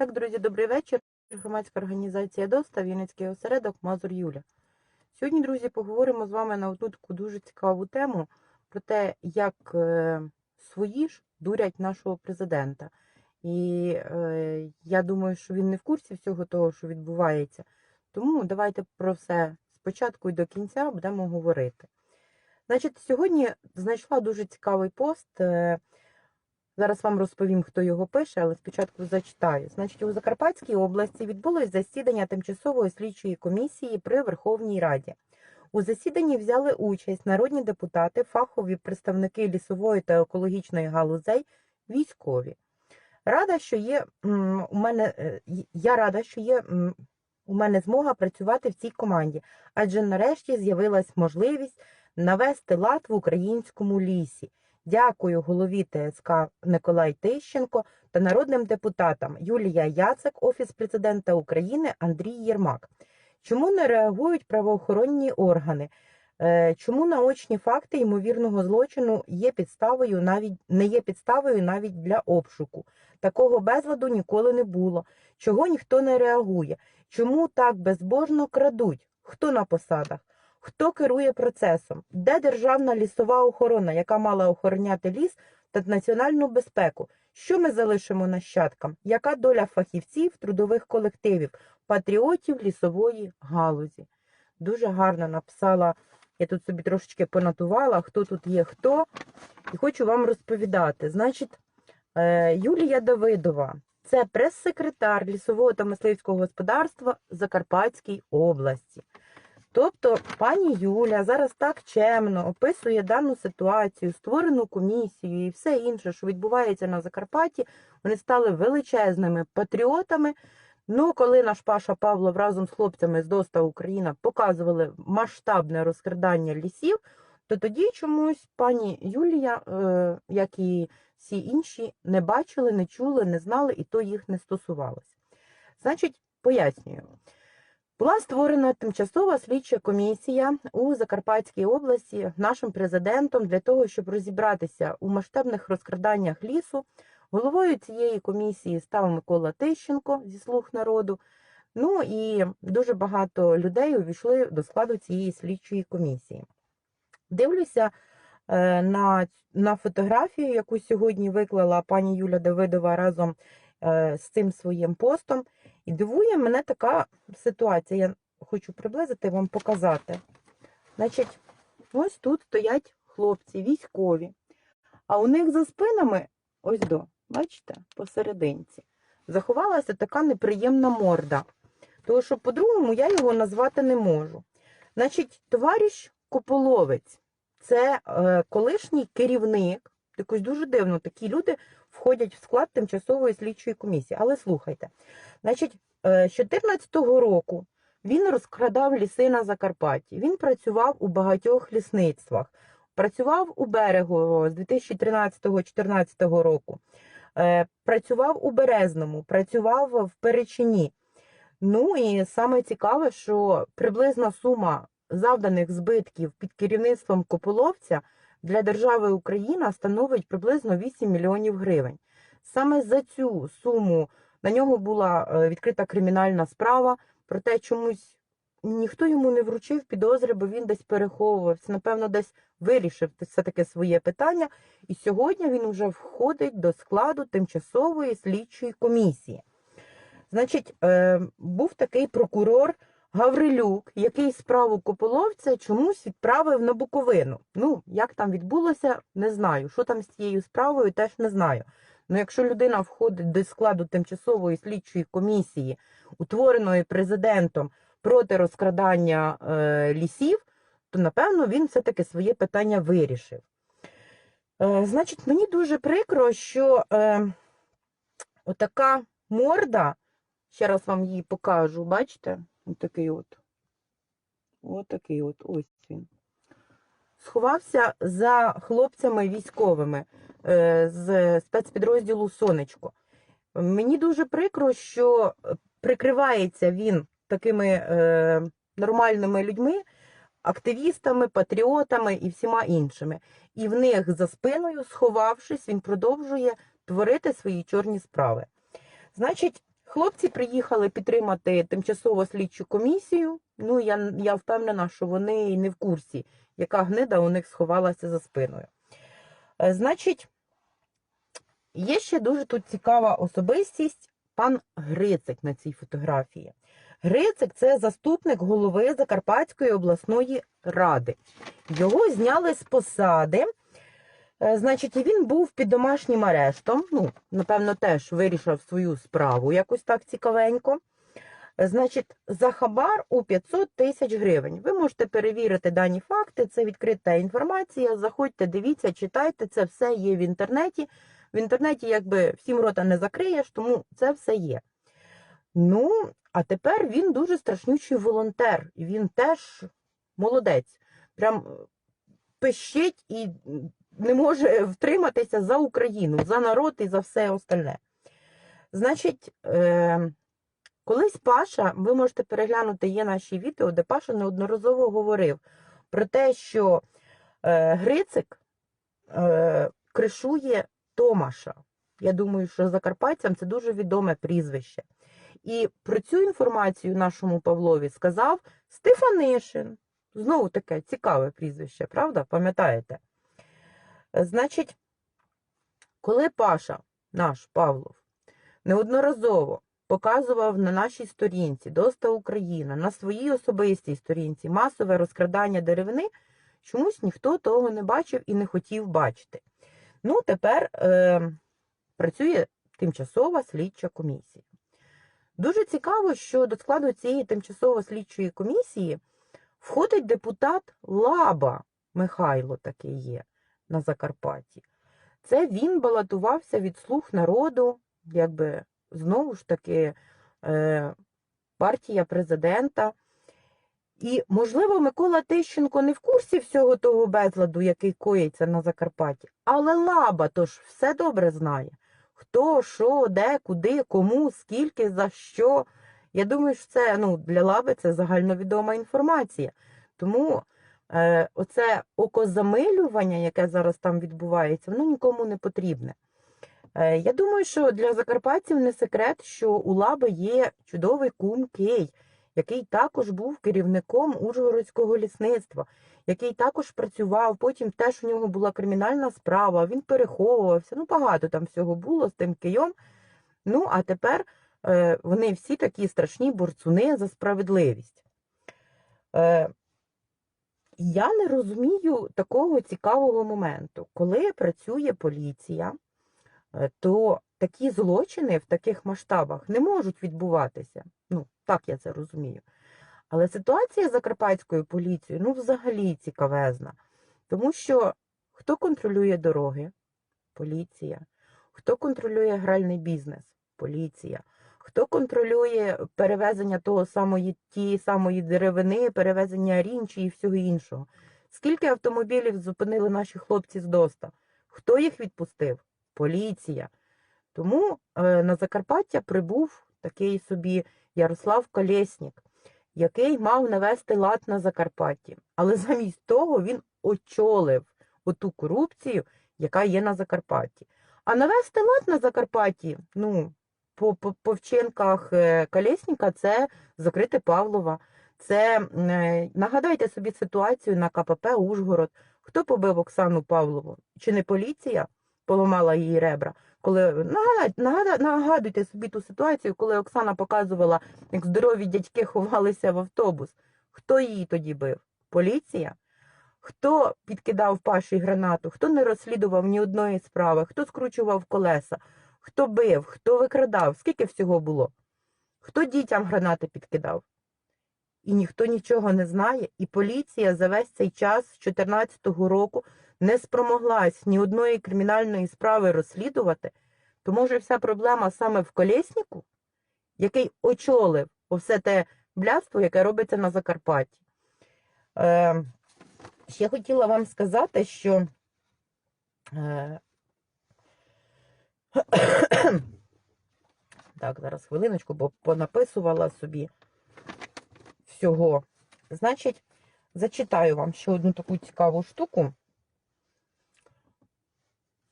Так, друзі, добрий вечір. Громадська організація ДОСТА, Вінницький осередок Мазур Юля. Сьогодні, друзі, поговоримо з вами на одну таку дуже цікаву тему про те, як е, свої ж дурять нашого президента. І е, я думаю, що він не в курсі всього того, що відбувається. Тому давайте про все спочатку і до кінця будемо говорити. Значить, сьогодні знайшла дуже цікавий пост. е, Зараз вам розповім, хто його пише, але спочатку зачитаю. Значить, у Закарпатській області відбулось засідання тимчасової слідчої комісії при Верховній Раді. У засіданні взяли участь народні депутати, фахові представники лісової та екологічної галузей, військові. Рада, що є у мене е, я рада, що є у мене змога працювати в цій команді, адже нарешті з'явилась можливість навести лад в українському лісі. Дякую голові ТСК Николай Тищенко та народним депутатам Юлія Яцек, Офіс президента України Андрій Єрмак. Чому не реагують правоохоронні органи? Е, Чому наочні факти ймовірного злочину є підставою навіть не є підставою навіть для обшуку? Такого безладу ніколи не було. Чого ніхто не реагує? Чому так безбожно крадуть? Хто на посадах? Хто керує процесом? Де державна лісова охорона, яка мала охороняти ліс та національну безпеку? Що ми залишимо нащадкам? Яка доля фахівців, трудових колективів, патріотів лісової галузі? Дуже гарно написала, я тут собі трошечки понотувала, хто тут є хто, і хочу вам розповідати. Значить, е, Юлія Давидова, це прес-секретар лісового та мисливського господарства Закарпатській області. Тобто пані Юля зараз так чемно описує дану ситуацію, створену комісію і все інше, що відбувається на Закарпатті. Вони стали величезними патріотами. Ну, коли наш Паша Павлов разом з хлопцями з ДОСТА Україна показували масштабне розкрадання лісів, то тоді чомусь пані Юлія, е, як і всі інші, не бачили, не чули, не знали, і то їх не стосувалося. Значить, пояснюю. Була створена тимчасова слідча комісія у Закарпатській області нашим президентом для того, щоб розібратися у масштабних розкраданнях лісу. Головою цієї комісії став Микола Тищенко зі слуг народу. Ну і дуже багато людей увійшли до складу цієї слідчої комісії. Дивлюся е, на, на фотографію, яку сьогодні виклала пані Юля Давидова разом е, з цим своїм постом. І дивує мене така ситуація. Я хочу приблизити вам показати. Значить, ось тут стоять хлопці, військові, а у них за спинами, ось до, бачите, посерединці, заховалася така неприємна морда. Тому що, по-другому, я його назвати не можу. Значить, товариш Кополовець, це е, колишній керівник, якось дуже дивно, такі люди входять в склад тимчасової слідчої комісії. Але слухайте, значить, е, з 2014 року він розкрадав ліси на Закарпатті. Він працював у багатьох лісництвах, працював у берегу з 2013-2014 року, е, працював у Березному, працював в Перечині. Ну і саме цікаве, що приблизна сума завданих збитків під керівництвом Кополовця для держави Україна становить приблизно 8 мільйонів гривень. Саме за цю суму на нього була е, відкрита кримінальна справа, проте чомусь ніхто йому не вручив підозри, бо він десь переховувався, напевно, десь вирішив все-таки своє питання. І сьогодні він вже входить до складу тимчасової слідчої комісії. Значить, е, був такий прокурор Гаврилюк, який справу Кополовця чомусь відправив на Буковину. Ну, як там відбулося, не знаю. Що там з цією справою, теж не знаю. Ну, якщо людина входить до складу тимчасової слідчої комісії, утвореної президентом проти розкрадання е, лісів, то напевно він все-таки своє питання вирішив. Е, значить, мені дуже прикро, що е, отака морда, ще раз вам її покажу, бачите? Отакий от. Отакий от, ось він. Сховався за хлопцями військовими е, з спецпідрозділу Сонечко. Мені дуже прикро, що прикривається він такими е, нормальними людьми, активістами, патріотами і всіма іншими. І в них за спиною, сховавшись, він продовжує творити свої чорні справи. Значить, Хлопці приїхали підтримати тимчасово слідчу комісію. Ну, я, я впевнена, що вони не в курсі, яка гнида у них сховалася за спиною. Е, Значить, є ще дуже тут цікава особистість пан Грицик на цій фотографії. Грицик це заступник голови Закарпатської обласної ради. Його зняли з посади. Е, Значить, і він був під домашнім арештом. Ну, напевно, теж вирішив свою справу якось так цікавенько. Е, Значить, за хабар у 500 тисяч гривень. Ви можете перевірити дані факти, це відкрита інформація. Заходьте, дивіться, читайте, це все є в інтернеті. В інтернеті якби всім рота не закриєш, тому це все є. Ну, а тепер він дуже страшнючий волонтер, він теж молодець. Прям е, пищить і не може втриматися за Україну, за народ і за все остальне. Значить, е, колись Паша, ви можете переглянути, є наші відео, де Паша неодноразово говорив про те, що е, Грицик е, кришує Томаша. Я думаю, що закарпатцям це дуже відоме прізвище. І про цю інформацію нашому Павлові сказав Стефанишин. Знову таке цікаве прізвище, правда? Пам'ятаєте? Значить, коли Паша, наш Павлов, неодноразово показував на нашій сторінці Доста Україна, на своїй особистій сторінці масове розкрадання деревини, чомусь ніхто того не бачив і не хотів бачити. Ну, тепер е, працює тимчасова слідча комісія. Дуже цікаво, що до складу цієї тимчасово слідчої комісії входить депутат Лаба Михайло такий є на Закарпатті. Це він балотувався від слуг народу, якби знову ж таки е, партія президента. І, можливо, Микола Тищенко не в курсі всього того безладу, який коїться на Закарпатті, але Лаба тож все добре знає. Хто, що, де, куди, кому, скільки, за що. Я думаю, що це ну, для Лаби це загальновідома інформація. Тому оце окозамилювання, яке зараз там відбувається, воно нікому не потрібне. Е, я думаю, що для закарпатців не секрет, що у Лаби є чудовий кум Кей, який також був керівником Ужгородського лісництва, який також працював. Потім теж у нього була кримінальна справа, він переховувався. Ну, багато там всього було з тим Києм. Ну, а тепер е, вони всі такі страшні борцуни за справедливість. Я не розумію такого цікавого моменту. Коли працює поліція, е, то такі злочини в таких масштабах не можуть відбуватися. Ну, так я це розумію. Але ситуація з закарпатською поліцією ну, взагалі цікавезна. Тому що хто контролює дороги? Поліція. Хто контролює гральний бізнес? Поліція. Хто контролює перевезення того самої тієї самої деревини, перевезення рінчі і всього іншого? Скільки автомобілів зупинили наші хлопці з Доста? Хто їх відпустив? Поліція. Тому е, на Закарпаття прибув такий собі Ярослав Колєснік, який мав навести лад на Закарпатті. Але замість того він очолив оту корупцію, яка є на Закарпатті. А навести лад на Закарпатті, ну, по, по, по вчинках е, це закрити Павлова. Це е, нагадайте собі ситуацію на КПП Ужгород. Хто побив Оксану Павлову? Чи не поліція поламала її ребра? Коли нагадайте, нагадуйте собі ту ситуацію, коли Оксана показувала, як здорові дядьки ховалися в автобус. Хто її тоді бив? Поліція? Хто підкидав паші гранату? Хто не розслідував ні одної справи? Хто скручував колеса? Хто бив? Хто викрадав? Скільки всього було? Хто дітям гранати підкидав? І ніхто нічого не знає, і поліція за весь цей час з 2014 року не спромоглась ні одної кримінальної справи розслідувати, то може вся проблема саме в колєсніку, який очолив усе те блядство, яке робиться на Закарпатті. Е, ще хотіла вам сказати, що е, так, зараз хвилиночку, бо понаписувала собі всього. Значить, зачитаю вам ще одну таку цікаву штуку.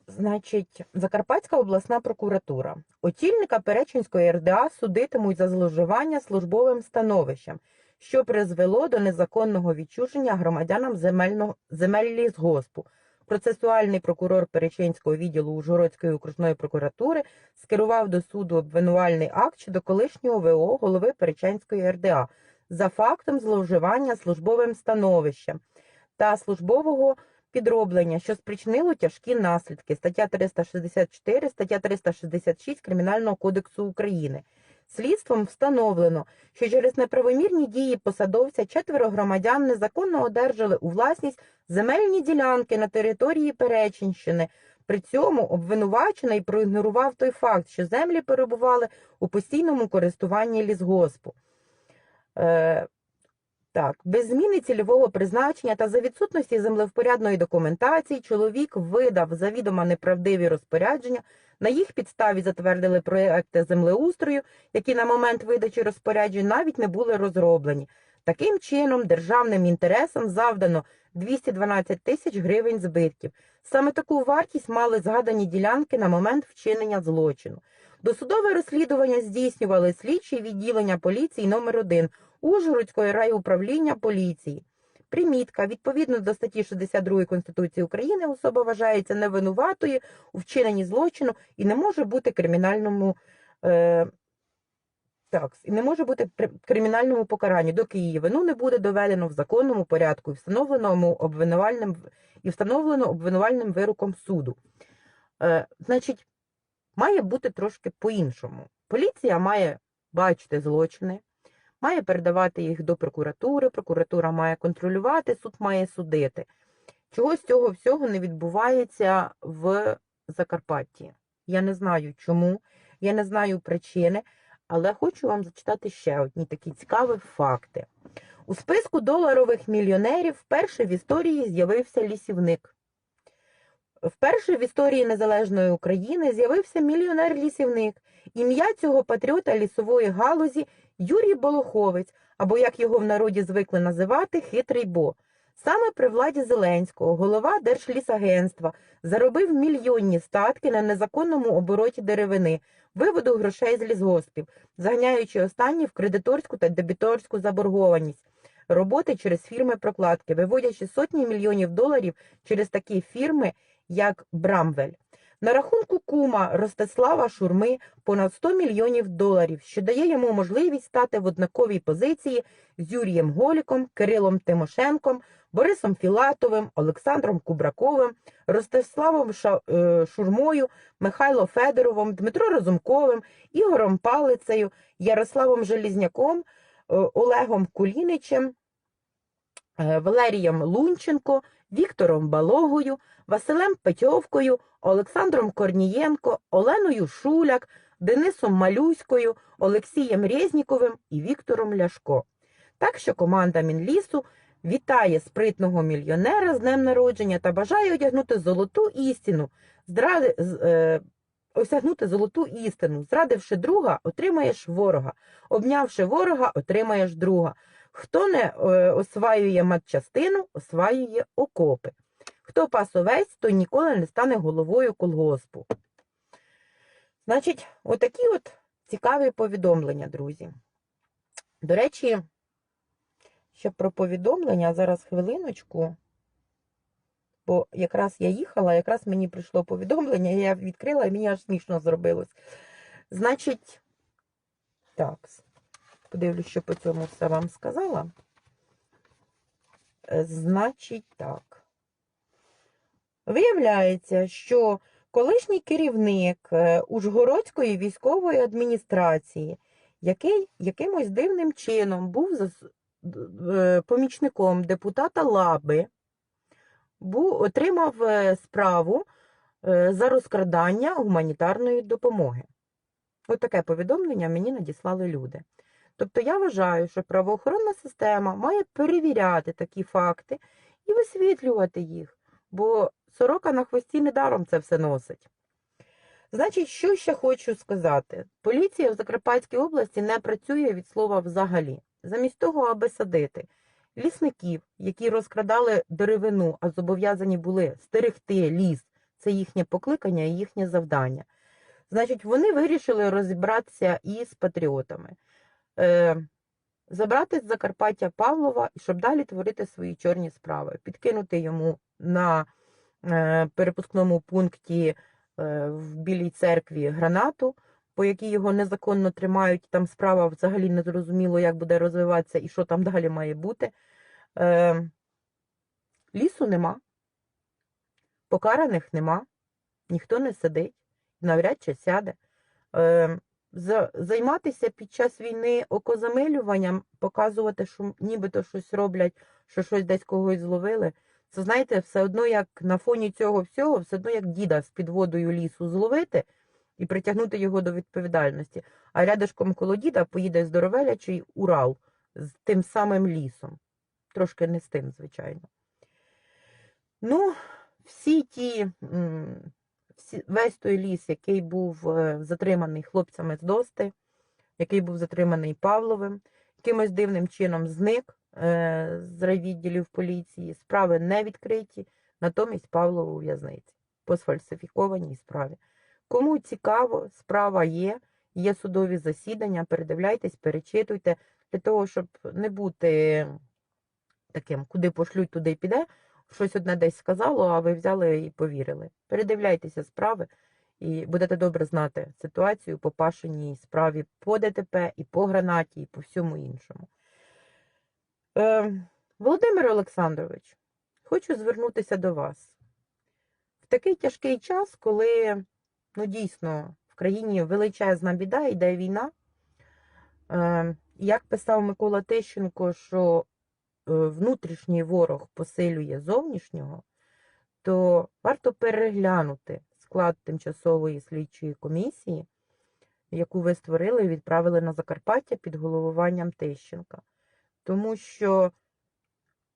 Значить, Закарпатська обласна прокуратура. Очільника Перечинської РДА судитимуть за зловживання службовим становищем, що призвело до незаконного відчуження громадянам земельного, земель лісгоспу. Процесуальний прокурор Перечинського відділу Ужгородської окружної прокуратури скерував до суду обвинувальний акт щодо колишнього ВО голови Перечинської РДА за фактом зловживання службовим становищем та службового підроблення, що спричинило тяжкі наслідки. Стаття 364, стаття 366 Кримінального кодексу України. Слідством встановлено, що через неправомірні дії посадовця четверо громадян незаконно одержали у власність земельні ділянки на території Перечинщини. При цьому обвинувачений проігнорував той факт, що землі перебували у постійному користуванні лісгоспу. Е, так, без зміни цільового призначення та за відсутності землевпорядної документації чоловік видав завідомо неправдиві розпорядження. На їх підставі затвердили проекти землеустрою, які на момент видачі розпоряджень навіть не були розроблені. Таким чином, державним інтересам завдано 212 тисяч гривень збитків. Саме таку вартість мали згадані ділянки на момент вчинення злочину. Досудове розслідування здійснювали слідчі відділення поліції номер 1 Ужгородської райуправління поліції. Примітка. Відповідно до статті 62 Конституції України особа вважається невинуватою у вчиненні злочину і не може бути кримінальному е, так, і не може бути кримінальному покаранні, доки її вину не буде доведено в законному порядку і встановленому обвинувальним і встановлено обвинувальним вироком суду. Е, значить, має бути трошки по-іншому. Поліція має бачити злочини, має передавати їх до прокуратури, прокуратура має контролювати, суд має судити. Чогось цього всього не відбувається в Закарпатті. Я не знаю чому, я не знаю причини, але хочу вам зачитати ще одні такі цікаві факти. У списку доларових мільйонерів вперше в історії з'явився лісівник. Вперше в історії незалежної України з'явився мільйонер-лісівник. Ім'я цього патріота лісової галузі Юрій Болоховець, або як його в народі звикли називати, хитрий Бо. Саме при владі Зеленського голова Держлісагентства заробив мільйонні статки на незаконному обороті деревини, виводу грошей з лісгоспів, заганяючи останні в кредиторську та дебіторську заборгованість, роботи через фірми прокладки, виводячи сотні мільйонів доларів через такі фірми, як Брамвель. На рахунку кума Ростислава Шурми понад 100 мільйонів доларів, що дає йому можливість стати в однаковій позиції з Юрієм Голіком, Кирилом Тимошенком, Борисом Філатовим, Олександром Кубраковим, Ростиславом Ша- е, Шурмою, Михайло Федоровим, Дмитро Розумковим, Ігорем Палицею, Ярославом Желізняком, е, Олегом Куліничем, е, Валерієм Лунченко, Віктором Балогою, Василем Петьовкою, Олександром Корнієнко, Оленою Шуляк, Денисом Малюською, Олексієм Резніковим і Віктором Ляшко. Так що команда Мінлісу вітає спритного мільйонера з днем народження та бажає одягнути золоту істину, здради, е, осягнути золоту істину. Зрадивши друга, отримаєш ворога. Обнявши ворога, отримаєш друга. Хто не е, осваює матчастину, осваює окопи. Хто пас овець, той ніколи не стане головою колгоспу. Значить, отакі от цікаві повідомлення, друзі. До речі, ще про повідомлення, зараз хвилиночку. Бо якраз я їхала, якраз мені прийшло повідомлення, я відкрила і мені аж смішно зробилось. Значить, так, подивлюсь, що по цьому все вам сказала. Е, Значить, так. Виявляється, що колишній керівник е, Ужгородської військової адміністрації, який якимось дивним чином був е, помічником депутата Лаби, був, отримав справу за розкрадання гуманітарної допомоги. Ось таке повідомлення мені надіслали люди. Тобто я вважаю, що правоохоронна система має перевіряти такі факти і висвітлювати їх, бо сорока на хвості недаром це все носить. Значить, що ще хочу сказати? Поліція в Закарпатській області не працює від слова взагалі. Замість того, аби садити лісників, які розкрадали деревину, а зобов'язані були стерегти ліс Це їхнє покликання і їхнє завдання. Значить, вони вирішили розібратися із патріотами, забрати з Закарпаття Павлова, щоб далі творити свої чорні справи, підкинути йому на е, перепускному пункті е, в Білій церкві гранату, по якій його незаконно тримають. Там справа взагалі не зрозуміло, як буде розвиватися і що там далі має бути. Е, лісу нема, покараних нема, ніхто не сидить, навряд чи сяде. За- займатися під час війни окозамилюванням, показувати, що нібито щось роблять, що щось десь когось зловили. Це знаєте, все одно як на фоні цього всього, все одно як діда з під водою лісу зловити і притягнути його до відповідальності. А рядышком коло діда поїде здоровелячий Урал з тим самим лісом. Трошки не з тим, звичайно. Ну, всі ті, весь той ліс, який був е, затриманий хлопцями з Дости, який був затриманий Павловим, якимось дивним чином зник е, з райвідділів поліції. Справи не відкриті, натомість Павло у в'язниці по сфальсифікованій справі. Кому цікаво, справа є, є судові засідання, передивляйтесь, перечитуйте, для того, щоб не бути таким, куди пошлють, туди піде. Щось одне десь сказало, а ви взяли і повірили. Передивляйтеся справи і будете добре знати ситуацію по пашеній справі по ДТП, і по гранаті, і по всьому іншому. Е, Володимир Олександрович, хочу звернутися до вас. В такий тяжкий час, коли ну, дійсно в країні величезна біда, йде війна. Е, як писав Микола Тищенко, що внутрішній ворог посилює зовнішнього, то варто переглянути склад тимчасової слідчої комісії, яку ви створили і відправили на Закарпаття під головуванням Тищенка. Тому що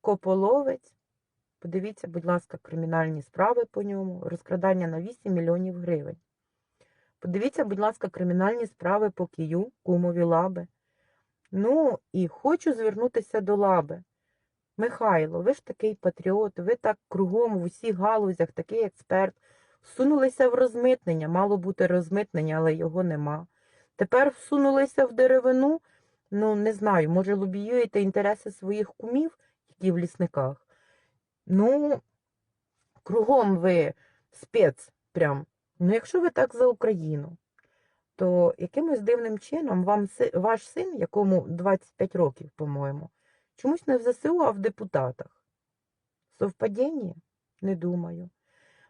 Кополовець, подивіться, будь ласка, кримінальні справи по ньому, розкрадання на 8 мільйонів гривень. Подивіться, будь ласка, кримінальні справи по Кию, кумові лаби. Ну, і хочу звернутися до лаби. Михайло, ви ж такий патріот, ви так кругом в усіх галузях, такий експерт. Всунулися в розмитнення, мало бути розмитнення, але його нема. Тепер всунулися в деревину, ну не знаю, може лобіюєте інтереси своїх кумів, які в лісниках. Ну, кругом ви спец прям. Ну, якщо ви так за Україну, то якимось дивним чином вам ваш син, якому 25 років, по-моєму, чомусь не в ЗСУ, а в депутатах. Совпадіння? Не думаю.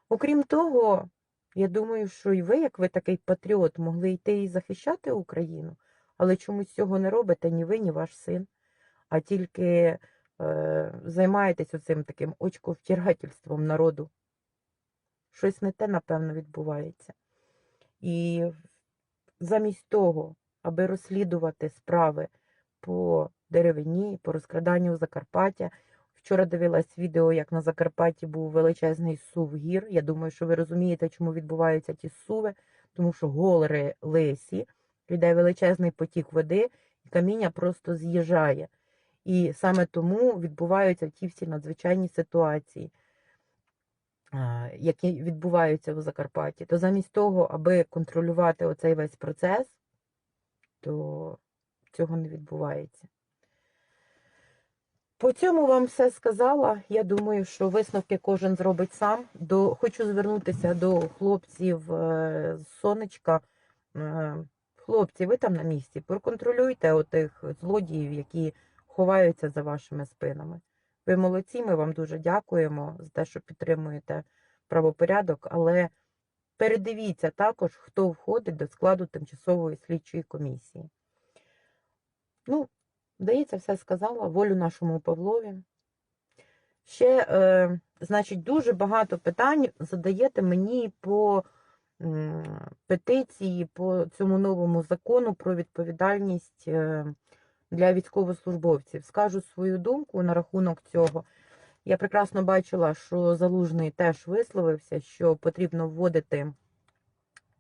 Окрім того, я думаю, що і ви, як ви такий патріот, могли йти і захищати Україну, але чомусь цього не робите ні ви, ні ваш син, а тільки е, займаєтесь оцим таким очковтирательством народу. Щось не те, напевно, відбувається. І замість того, аби розслідувати справи по деревині, по розкраданню Закарпаття. Вчора дивилась відео, як на Закарпатті був величезний сув гір. Я думаю, що ви розумієте, чому відбуваються ті суви, тому що гори лисі, йде величезний потік води, і каміння просто з'їжджає. І саме тому відбуваються ті всі надзвичайні ситуації, які відбуваються у Закарпатті. То замість того, аби контролювати оцей весь процес, то цього не відбувається. По цьому вам все сказала. Я думаю, що висновки кожен зробить сам. До, хочу звернутися до хлопців е, з сонечка. Е, Хлопці, ви там на місці, проконтролюйте отих злодіїв, які ховаються за вашими спинами. Ви молодці, ми вам дуже дякуємо за те, що підтримуєте правопорядок, але передивіться також, хто входить до складу тимчасової слідчої комісії. Ну, Здається, все сказала. Волю нашому Павлові. Ще, е, значить, дуже багато питань задаєте мені по м, петиції, по цьому новому закону про відповідальність е, для військовослужбовців. Скажу свою думку на рахунок цього. Я прекрасно бачила, що Залужний теж висловився, що потрібно вводити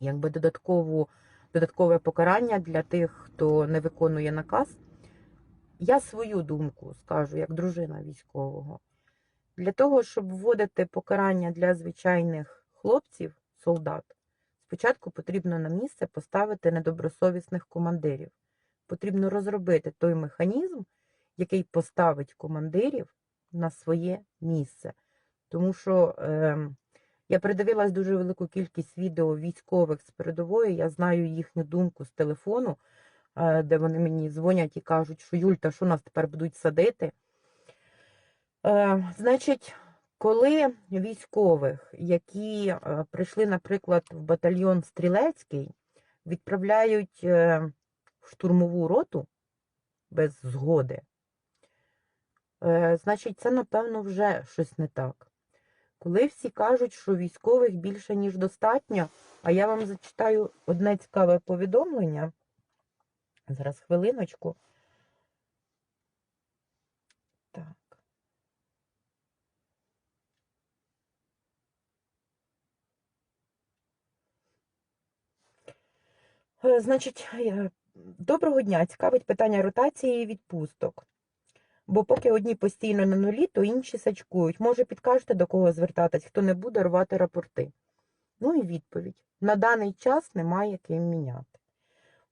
якби додаткову, додаткове покарання для тих, хто не виконує наказ. Я свою думку скажу, як дружина військового. Для того, щоб вводити покарання для звичайних хлопців, солдат, спочатку потрібно на місце поставити недобросовісних командирів. Потрібно розробити той механізм, який поставить командирів на своє місце. Тому що е, я передивилась дуже велику кількість відео військових з передової, я знаю їхню думку з телефону, е, де вони мені дзвонять і кажуть, що Юль, та що нас тепер будуть садити. Е, значить, коли військових, які е, прийшли, наприклад, в батальйон Стрілецький, відправляють в штурмову роту без згоди, значить, це, напевно, вже щось не так. Коли всі кажуть, що військових більше, ніж достатньо, а я вам зачитаю одне цікаве повідомлення. Зараз хвилиночку. Так. Е, Значить, е, доброго дня. Цікавить питання ротації і відпусток. Бо поки одні постійно на нулі, то інші сачкують. Може, підкажете, до кого звертатись, хто не буде рвати рапорти? Ну і відповідь: на даний час немає ким міняти.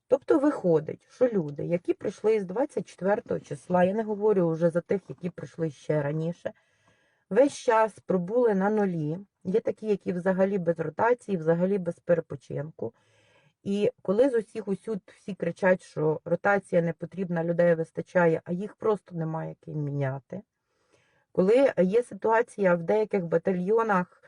Тобто виходить, що люди, які прийшли з 24 числа, я не говорю вже за тих, які прийшли ще раніше, весь час пробули на нулі. Є такі, які взагалі без ротації, взагалі без перепочинку. І коли з усіх усюд всі кричать, що ротація не потрібна, людей вистачає, а їх просто немає ким міняти. Коли є ситуація в деяких батальйонах,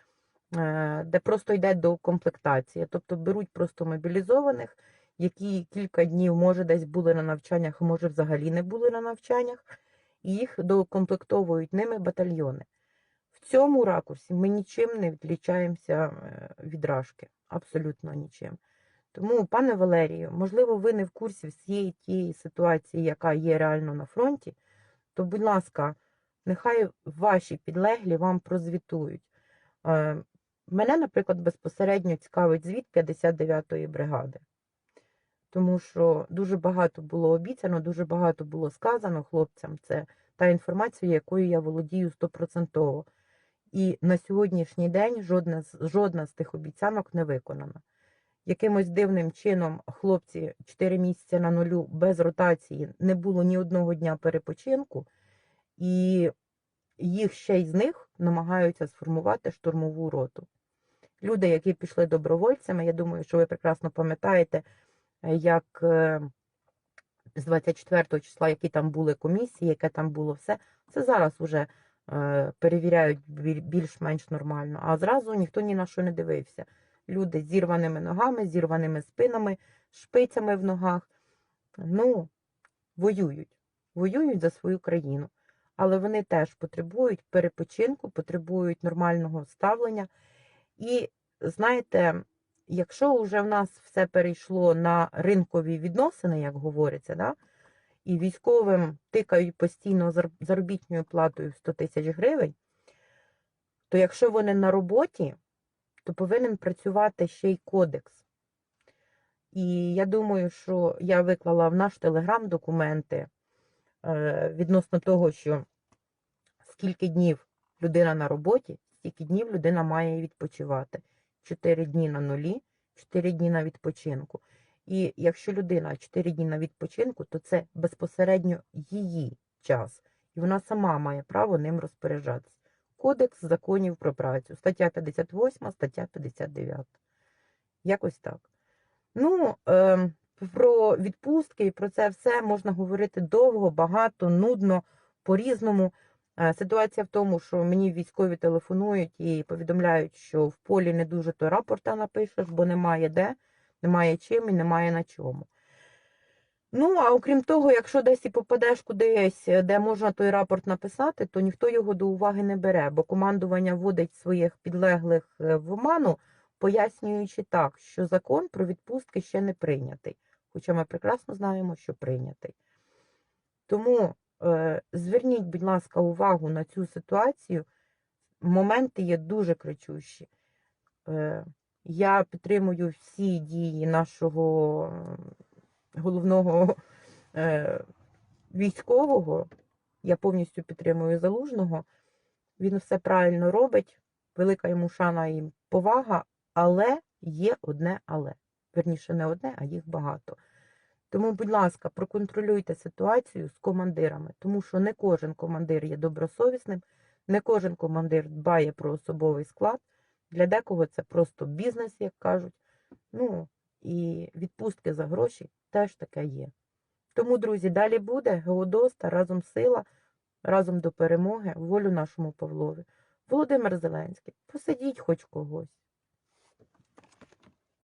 е, де просто йде до комплектації, тобто беруть просто мобілізованих, які кілька днів, може, десь були на навчаннях, може взагалі не були на навчаннях, і їх докомплектовують ними батальйони. В цьому ракурсі ми нічим не відлічаємося е, від рашки, абсолютно нічим. Тому, пане Валерію, можливо, ви не в курсі всієї тієї ситуації, яка є реально на фронті, то, будь ласка, нехай ваші підлеглі вам прозвітують. Е, Мене, наприклад, безпосередньо цікавить звіт 59-ї бригади, тому що дуже багато було обіцяно, дуже багато було сказано хлопцям. Це та інформація, якою я володію стопроцентово. І на сьогоднішній день жодна, жодна з тих обіцянок не виконана. Якимось дивним чином хлопці 4 місяці на нулю без ротації не було ні одного дня перепочинку, і їх ще й з них намагаються сформувати штурмову роту. Люди, які пішли добровольцями, я думаю, що ви прекрасно пам'ятаєте, як е, з 24 числа, які там були комісії, яке там було все, це зараз вже е, перевіряють більш-менш нормально. А зразу ніхто ні на що не дивився. Люди з зірваними ногами, зірваними спинами, шпицями в ногах. Ну, воюють. Воюють за свою країну. Але вони теж потребують перепочинку, потребують нормального ставлення. І знаєте, якщо вже в нас все перейшло на ринкові відносини, як говориться, да, і військовим тикають постійно зар- заробітною платою в 100 тисяч гривень, то якщо вони на роботі, то повинен працювати ще й кодекс. І я думаю, що я виклала в наш телеграм документи е, відносно того, що скільки днів людина на роботі, стільки днів людина має відпочивати. 4 дні на нулі, 4 дні на відпочинку. І якщо людина 4 дні на відпочинку, то це безпосередньо її час. І вона сама має право ним розпоряджатися. Кодекс законів про працю, стаття 58, стаття 59. Якось так. Ну, е, про відпустки і про це все можна говорити довго, багато, нудно, по-різному. Е, Ситуація в тому, що мені військові телефонують і повідомляють, що в полі не дуже то рапорта напишеш, бо немає де, немає чим і немає на чому. Ну, а окрім того, якщо десь і попадеш кудись, де можна той рапорт написати, то ніхто його до уваги не бере, бо командування вводить своїх підлеглих е, в оману, пояснюючи так, що закон про відпустки ще не прийнятий. Хоча ми прекрасно знаємо, що прийнятий. Тому е, зверніть, будь ласка, увагу на цю ситуацію. Моменти є дуже кричущі. Е, я підтримую всі дії нашого головного е, військового. Я повністю підтримую залужного. Він все правильно робить. Велика йому шана і повага, але є одне але. Верніше, не одне, а їх багато. Тому, будь ласка, проконтролюйте ситуацію з командирами, тому що не кожен командир є добросовісним, не кожен командир дбає про особовий склад. Для декого це просто бізнес, як кажуть. Ну, і відпустки за гроші теж таке є. Тому, друзі, далі буде Геодоста, разом сила, разом до перемоги, волю нашому Павлові. Володимир Зеленський, посадіть хоч когось.